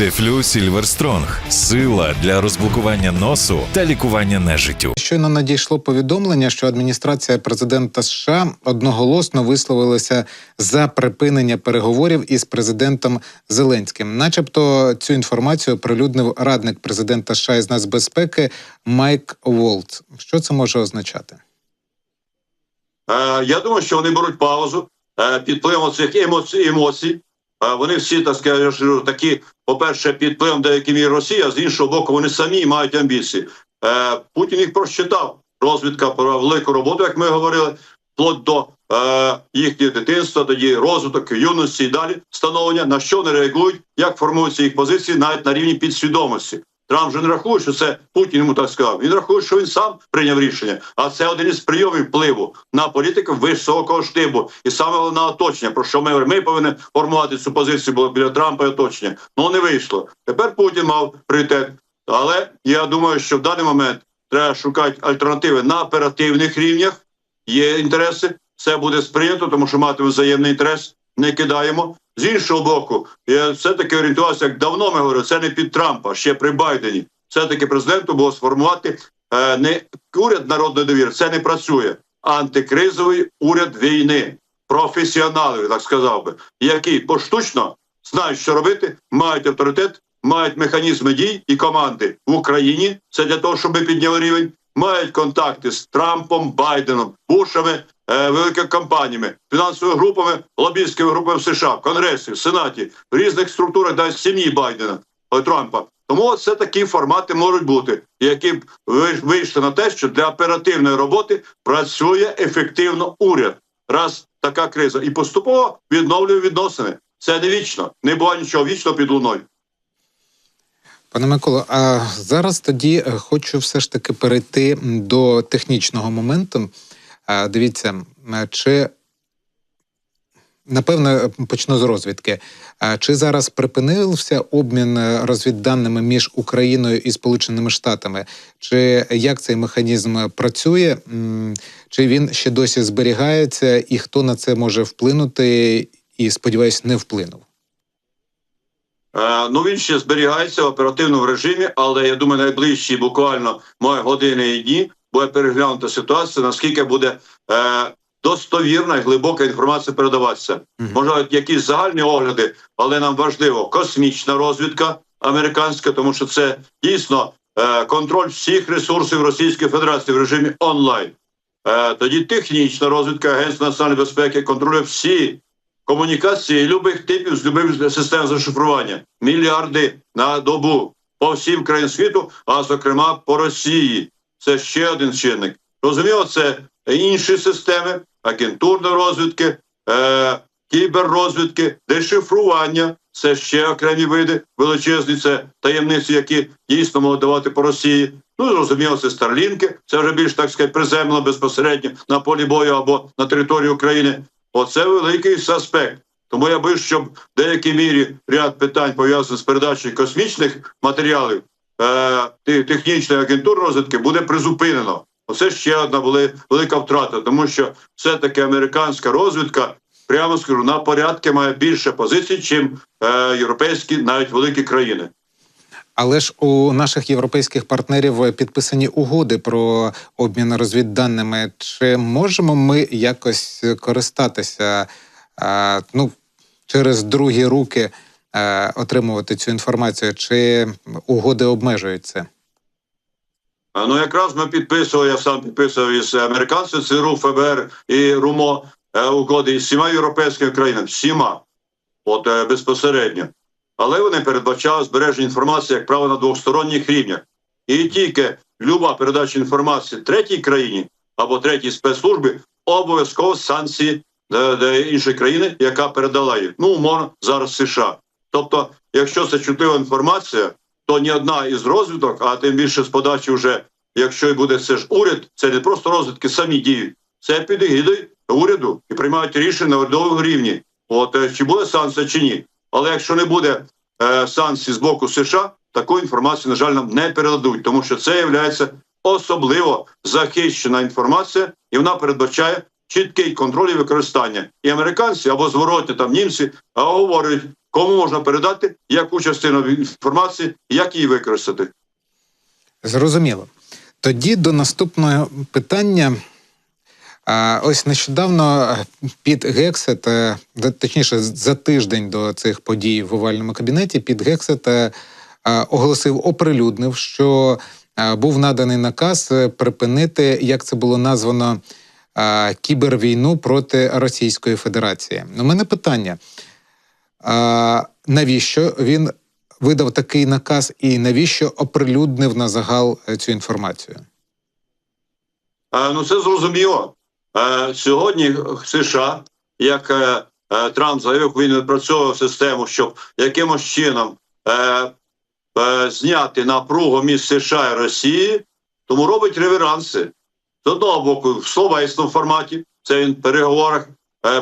Дефлю Сільверстронг сила для розблокування носу та лікування нежиттю. Щойно надійшло повідомлення, що адміністрація президента США одноголосно висловилася за припинення переговорів із президентом Зеленським. Начебто цю інформацію оприлюднив радник президента США із нацбезпеки Майк Волц. Що це може означати? Е, Я думаю, що вони беруть паузу е, під впливом цих емоцій. емоцій. Е, Вони всі так скажу, такі, по-перше, під впливом деяких мір Росія, з іншого боку, вони самі мають амбіції. Е, Путін їх прочитав. Розвідка про велику роботу, як ми говорили, вплоть до е, їхнього дитинства, тоді розвиток юності і далі становлення, на що вони реагують, як формуються їх позиції, навіть на рівні підсвідомості. Трамп вже не рахує, що це Путін йому так сказав. Він рахує, що він сам прийняв рішення. А це один із прийомів впливу на політику високого штибу і саме головне оточення. Про що ми говоримо? Ми повинні формувати цю позицію було біля Трампа і оточення. Ну не вийшло. Тепер Путін мав пріоритет. Але я думаю, що в даний момент треба шукати альтернативи на оперативних рівнях. Є інтереси, це буде сприйнято, тому що матиме взаємний інтерес. Не кидаємо з іншого боку. Я все таки орієнтувався, як давно ми говорили, це не під Трампа, ще при Байдені. Все таки президенту було сформувати е, не уряд народної довіри. Це не працює. Антикризовий уряд війни, професіонали, так сказав би, які поштучно знають, що робити, мають авторитет, мають механізми дій і команди в Україні. Це для того, щоб підняли рівень. Мають контакти з Трампом, Байденом, Бушами, великими компаніями, фінансовими групами, лобістськими групами в США, в Конгресі, в Сенаті, в різних структурах, навіть сім'ї Байдена е, Трампа. Тому це такі формати можуть бути, які вийшли на те, що для оперативної роботи працює ефективно уряд. Раз така криза, і поступово відновлює відносини. Це не вічно, не буває нічого вічно під луною. Пане Миколо, а зараз тоді е, хочу все ж таки перейти до технічного моменту. Дивіться, чи напевно почну з розвідки. Чи зараз припинився обмін е, розвідданими між Україною і Сполученими Штатами? Чи як цей механізм працює? Чи він ще досі зберігається, і хто на це може вплинути? І сподіваюсь, не вплинув. Е, ну він ще зберігається в оперативному режимі, але я думаю, найближчі буквально мої години і дні буде переглянута ситуація, наскільки буде е, достовірна і глибока інформація передаватися. Мгм. Може, якісь загальні огляди, але нам важливо космічна розвідка американська, тому що це дійсно е, контроль всіх ресурсів Російської Федерації в режимі онлайн. Е, тоді технічна розвідка Агентства національної безпеки контролює всі комунікації любих типів з любих систем зашифрування. Мільярди на добу по всім країнам світу, а зокрема по Росії. Це ще один чинник. Розуміло, це інші системи агентурної розвідки, е, кіберрозвідки, дешифрування. Це ще окремі види величезні, це таємниці, які дійсно можуть давати по Росії. Ну зрозуміло, це старлінки. Це вже більш так сказати, приземлено безпосередньо на полі бою або на території України. Оце великий аспект. Тому я би, щоб в деякій мірі ряд питань пов'язаних з передачею космічних матеріалів е, технічної агентури розвідки буде призупинено. Оце ще одна велика втрата, тому що все-таки американська розвідка, прямо скажу, на порядки має більше позицій, чим е, європейські, навіть великі країни. Але ж у наших європейських партнерів підписані угоди про обмін розвідданими. Чи можемо ми якось користатися е, ну, через другі руки отримувати цю інформацію? Чи угоди обмежують це? Ну, якраз ми підписували, я сам підписував із американців, ЦРУ, ФБР і РУМО е, угоди із всіма європейськими країнами, всіма, от е, безпосередньо. Але вони передбачали збереження інформації, як правило, на двосторонніх рівнях. І тільки люба передача інформації третій країні або третій спецслужбі обов'язково санкції е, іншої країни, яка передала їх. Ну, умовно, зараз США. Тобто, якщо це чутлива інформація, то ні одна із розвиток, а тим більше з подачі вже, якщо і буде це ж уряд, це не просто розвитки самі діють, це під егідою уряду і приймають рішення на урядовому рівні. От е, чи буде санкція чи ні. Але якщо не буде е, санкцій з боку США, таку інформацію, на жаль, нам не передадуть, тому що це є особливо захищена інформація, і вона передбачає чіткий контроль і використання. І американці або зворотні там німці говорять, кому можна передати, яку частину інформації, як її використати. Зрозуміло. Тоді до наступного питання. Ось нещодавно під Гексет, е, точніше, за тиждень до цих подій в овальному кабінеті, під Гексет е, е, оголосив, оприлюднив, що е, був наданий наказ е, припинити, як це було названо, е, кібервійну проти Російської Федерації. У мене питання: а, навіщо він видав такий наказ і навіщо оприлюднив на загал е, цю інформацію? Ну, це зрозуміло. Сьогодні США, як е, е, Трамп заявив, він відпрацьовував систему, щоб якимось чином зняти напругу між США і Росією, тому робить реверанси. З одного боку, в словесному форматі, це він в переговорах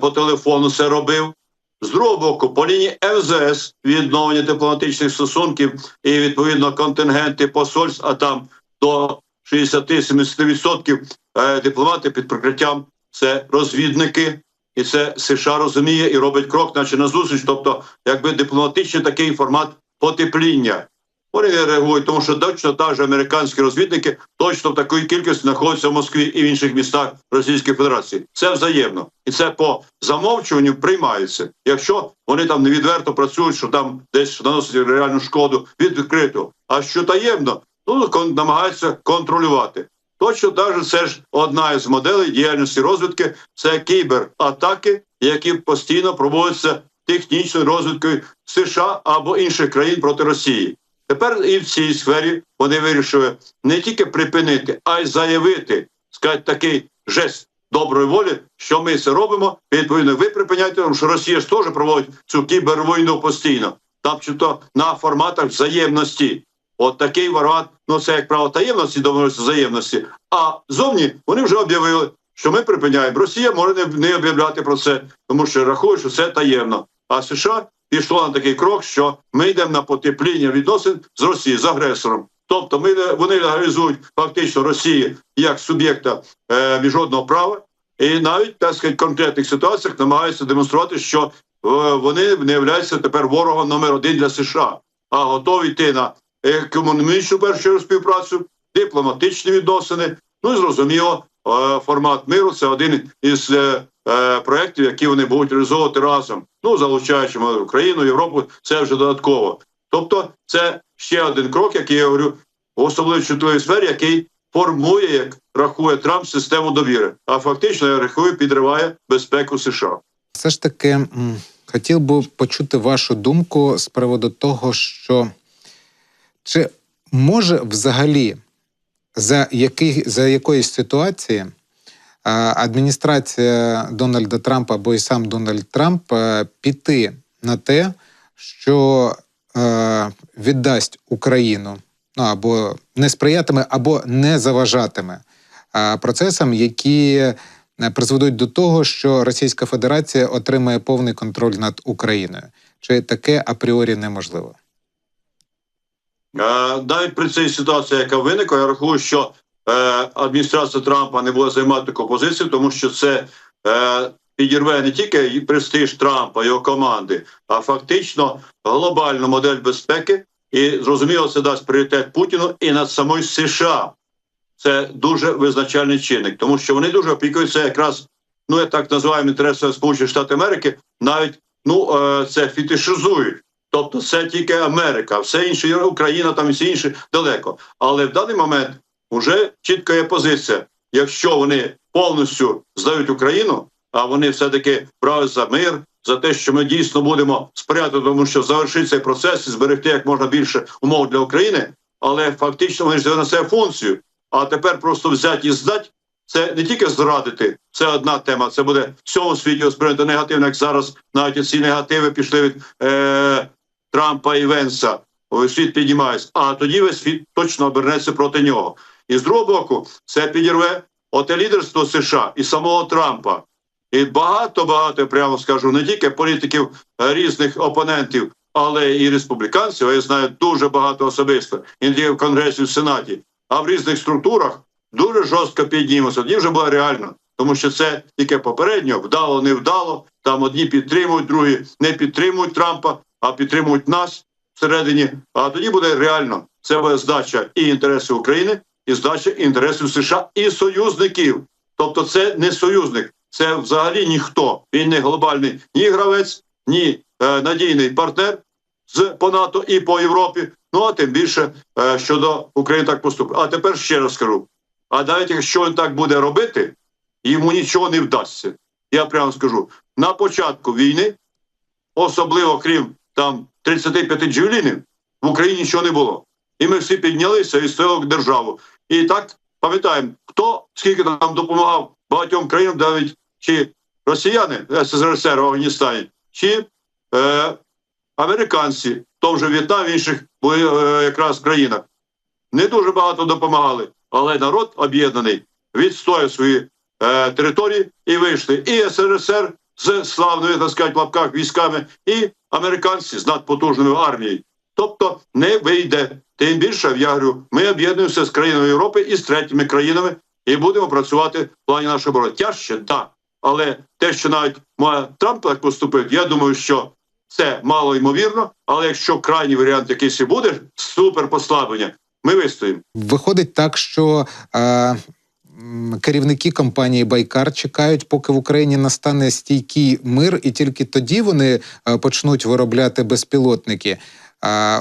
по телефону це робив. З другого боку, по лінії МЗС відновлення дипломатичних стосунків і відповідно контингенти посольств, а там до 60-70% е, дипломати під прикриттям це розвідники, і це США розуміє і робить крок, наче на зустріч. Тобто, якби дипломатичний такий формат потепління. Вони не реагують, тому що точно так же американські розвідники точно в такій кількості знаходяться в Москві і в інших містах Російської Федерації. Це взаємно, і це по замовчуванню приймається. Якщо вони там невідверто працюють, що там десь наносять реальну шкоду від відкритого, а що таємно, ну кон- намагаються контролювати. Точно же це ж одна із моделей діяльності розвідки. Це кібератаки, які постійно проводяться технічною розвідкою США або інших країн проти Росії. Тепер і в цій сфері вони вирішили не тільки припинити, а й заявити, сказати такий жест доброї волі, що ми це робимо. Відповідно, ви припиняєте, тому що Росія ж теж проводить цю кібервійну постійно, там чи то на форматах взаємності. От такий варіант, ну це як право таємності, домовленості взаємності. А зовні вони вже об'явили, що ми припиняємо. Росія може не об'являти про це, тому що рахує, що це таємно. А США пішло на такий крок, що ми йдемо на потепління відносин з Росією, з агресором. Тобто ми вони легалізують фактично Росію як суб'єкта е, міжнародного права, і навіть так сказати, в конкретних ситуаціях намагаються демонструвати, що е, вони не являються тепер ворогом номер один для США, а готові йти на економічну першу співпрацю, дипломатичні відносини. Ну і зрозуміло, е, формат миру це один із е, е, проєктів, які вони будуть реалізовувати разом. Ну залучаючи Україну, Європу, це вже додатково. Тобто, це ще один крок, який я говорю, в особливо чутливій сфері, який формує, як рахує Трамп, систему довіри. А фактично я рахую, підриває безпеку США. Все ж таки хотів би почути вашу думку з приводу того, що чи може взагалі за, який, за якоїсь ситуації адміністрація Дональда Трампа або і сам Дональд Трамп е, піти на те, що е, віддасть Україну ну, або не сприятиме, або не заважатиме е, процесам, які призведуть до того, що Російська Федерація отримає повний контроль над Україною. Чи таке апріорі неможливо? Навіть при цій ситуації, яка виникла, я рахую, що адміністрація Трампа не буде займати таку позицію, тому що це е, підірве не тільки престиж Трампа, його команди, а фактично глобальну модель безпеки. І зрозуміло, це дасть пріоритет Путіну і над самою США. Це дуже визначальний чинник, тому що вони дуже опікуються якраз, ну я так називаємо інтереси Сполучених Штатів Америки, навіть ну е, це фітишизують. Тобто це тільки Америка, все інше Україна, там і всі інші далеко. Але в даний момент вже чітка є позиція. Якщо вони повністю здають Україну, а вони все-таки брали за мир, за те, що ми дійсно будемо сприяти, тому що завершити цей процес і зберегти як можна більше умов для України, але фактично вони ж себе функцію. А тепер просто взяти і здати. Це не тільки зрадити, це одна тема. Це буде в цьому світі сприйнято негативно, як зараз навіть ці негативи пішли від е, Трампа і Венса. Світ піднімається, а тоді весь світ точно обернеться проти нього. І з другого боку, це підірве оте лідерство США і самого Трампа. І багато багато прямо скажу не тільки політиків е, різних опонентів, але і республіканців. Я знаю дуже багато особисто і в конгресі в сенаті, а в різних структурах дуже жорстко піднімуться. Тоді вже було реально, тому що це тільки попередньо вдало, не вдало. Там одні підтримують, другі не підтримують Трампа. а підтримують нас всередині. А тоді буде реально це буде здача і інтересів України, і здача інтересів США і союзників. Тобто, це не союзник, це взагалі ніхто. Він не глобальний ні гравець, ні е, надійний партнер з по НАТО і по Європі. Ну а тим більше е, щодо України так поступить. А тепер ще раз скажу: а навіть якщо він так буде робити, йому нічого не вдасться. Я прямо скажу: на початку війни, особливо крім там 35 джевелінів, в Україні нічого не було. І ми всі піднялися і стояли державу. І так пам'ятаємо, хто скільки там допомагав багатьом країнам, навіть чи росіяни СССР в Афганістані, чи е, американці, в тому же В'єтнамі, інших е, якраз країнах. Не дуже багато допомагали, але народ об'єднаний відстояв свої е, території і вийшли. І СРСР з славною, так сказати, в лапках військами, і американці з надпотужною армією. Тобто не вийде. Тим більше, я говорю, ми об'єднуємося з країнами Європи і з третіми країнами і будемо працювати в плані нашої оборони. Тяжче, так. Але те, що навіть має Трамп так поступив, я думаю, що це мало ймовірно. Але якщо крайній варіант якийсь і буде, супер послаблення, ми вистоїмо. Виходить так, що е, керівники компанії Байкар чекають, поки в Україні настане стійкий мир, і тільки тоді вони е, почнуть виробляти безпілотники.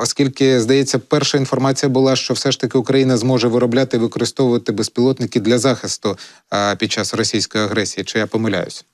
Оскільки, здається, перша інформація була, що все ж таки Україна зможе виробляти і використовувати безпілотники для захисту під час російської агресії. Чи я помиляюсь?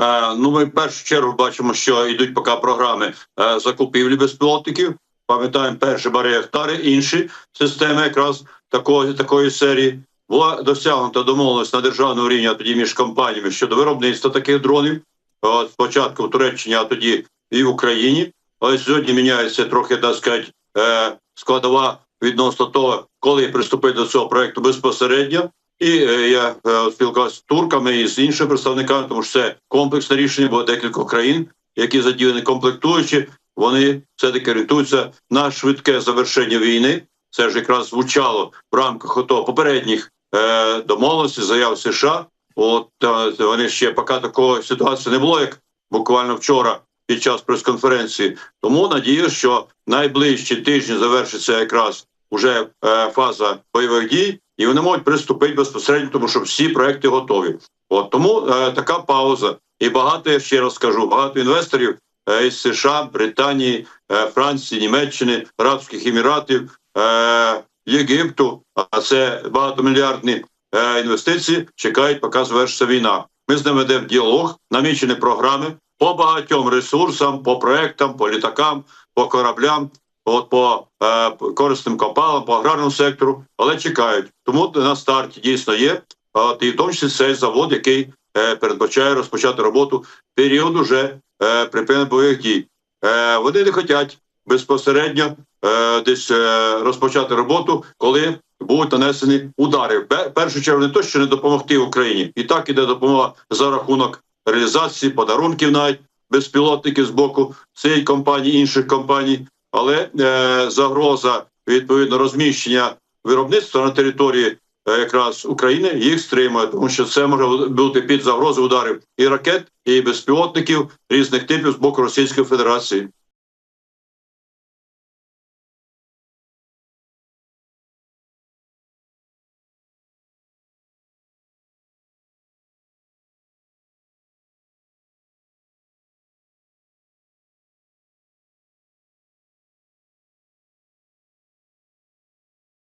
Е, ну, ми в першу чергу бачимо, що йдуть поки програми е, закупівлі безпілотників. Пам'ятаємо перші Баріахтари, інші системи якраз такої, такої серії. Була досягнута домовленість на державному рівні, а тоді між компаніями щодо виробництва таких дронів. От спочатку в Туреччині, а тоді і в Україні. Але сьогодні міняється трохи, так сказати, е, складова відносно того, коли приступити до цього проекту безпосередньо. І е, я е, спілкувався з турками і з іншими представниками, тому що це комплексне рішення, бо декілька країн, які задіяні комплектуючі, вони все таки орієнтуються на швидке завершення війни. Це ж якраз звучало в рамках ото попередніх е, домовленостей, заяв США. От вони ще поки такої ситуації не було, як буквально вчора під час прес-конференції. Тому надію, що найближчі тижні завершиться якраз уже е, фаза бойових дій, і вони можуть приступити безпосередньо, тому що всі проекти готові. От тому е, така пауза. І багато я ще раз скажу, багато інвесторів е, із США, Британії, е, Франції, Німеччини, Арабських Еміратів, е, Єгипту. А це багатомільярдні е, інвестиції. Чекають, поки завершиться війна. Ми з ними ведемо діалог, намічені програми по багатьом ресурсам, по проектам, по літакам, по кораблям, от по е, корисним копалам, по аграрному сектору, але чекають. Тому на старті дійсно є. От, і в тому числі цей завод, який е, передбачає розпочати роботу в період уже е, припинення бойових дій. Е, вони не хочуть безпосередньо е, десь е, розпочати роботу, коли будуть нанесені удари. В першу чергу не то, що не допомогти Україні, і так іде допомога за рахунок реалізації подарунків, навіть безпілотники з боку цієї компанії, інших компаній, але е, загроза відповідно розміщення виробництва на території е, якраз України їх стримує, тому що це може бути під загрозою ударів і ракет, і безпілотників різних типів з боку Російської Федерації.